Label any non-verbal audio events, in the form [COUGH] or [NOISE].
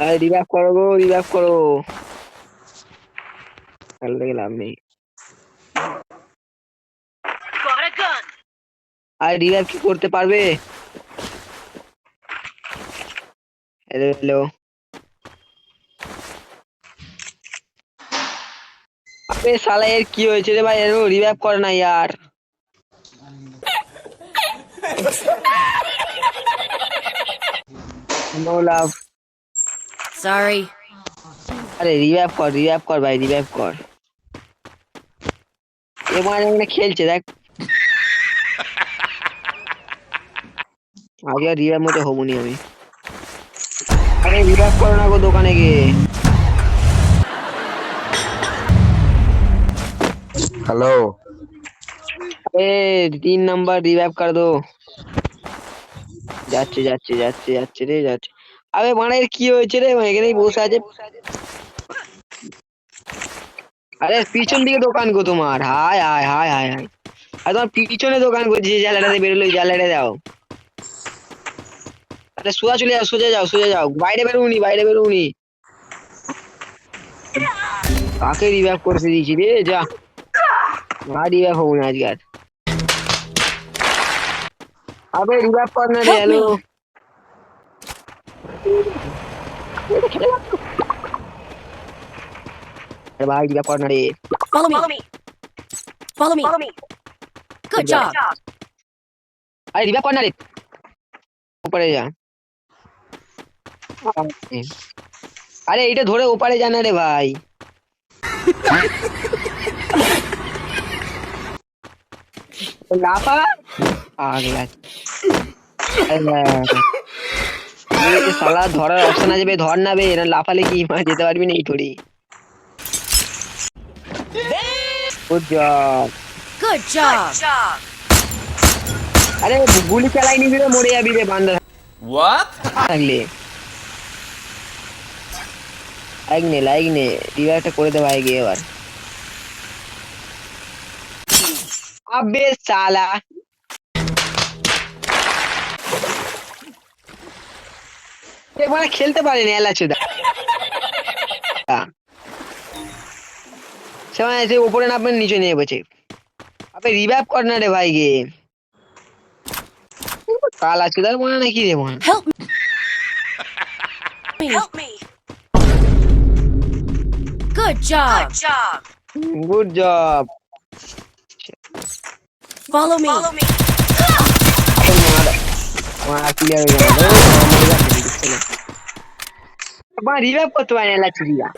আরে রিভাইভ করো গো রিভাইভ করো। খেলতে গেলাম নেই। আর রিভাইভ কি করতে পারবে? হ্যালো আবে শালা, এর কি হয়েছে রে ভাই? এর রিভাইভ করে না, ইয়ার। [LAUGHS] No love Sorry. আরে রিভাইভ কর রিভাইভ কর ভাই রিভাইভ কর। এবার এখানে খেলছে দেখ। আগে রিভাইভ মতো হবনি আমি। আরে রিভাইভ করো না গো দোকানে গিয়ে। हेलो এ তিন নাম্বার রিভাইভ কর দো। যাচ্ছে যাচ্ছে যাচ্ছে যাচ্ছে রে যাচ্ছে। আবে মানে এর কি হয়েছে রে? এখানেই বসে আছে। আরে পিছন দিকে দোকান গো তোমার। হায় হায় হায় হায় হায়। আর তোমার পিছনে দোকান করছি যে জ্বালাটাতে বেরোলো ওই জ্বালাটা দাও। আরে সোজা চলে যাও সোজা যাও সোজা যাও। বাইরে বেরোনি বাইরে বেরোনি কাকে রিভাইভ করতে দিয়েছি রে? যা। আর রিভাইভ হব না আজকে আর। আবে রিভাইভ কর না রে হ্যালো আরে ভাই রিভাইভ কর না রে Follow me. Follow me. Follow me. Good job. job. আরে রিভাইভ কর না রে উপরে যা আরে এইটা ধরে ওপারে যা না রে ভাই [LAUGHS] লাফা আগলা [LAUGHS] সালা ধরার অপশন আছে বে ধর না বে এরা লাফালে কি মা যেতে পারবি না এই থোড়ি? Good job Good job. আরে গুলি চালাই নিবি রে মরে যাবি রে বান্দা। What? থাকলে লাইক নে লাইক নে রিভাইভটা করে দে ভাই গিয়ে এবার। আবে সালা এবারে খেলতে পারেনি এলা চুদা সেখানে এসে উপরে নামবেন নিচে নিয়ে বসে আবে রিভাইভ কর না রে ভাই গে কালা চুদার মনে নাকি রে মনে Help me. Help me. Good job. Good job. Good job Follow me. Follow me. [LAUGHS] আমার ক্লিয়ার হয়ে গেল আমার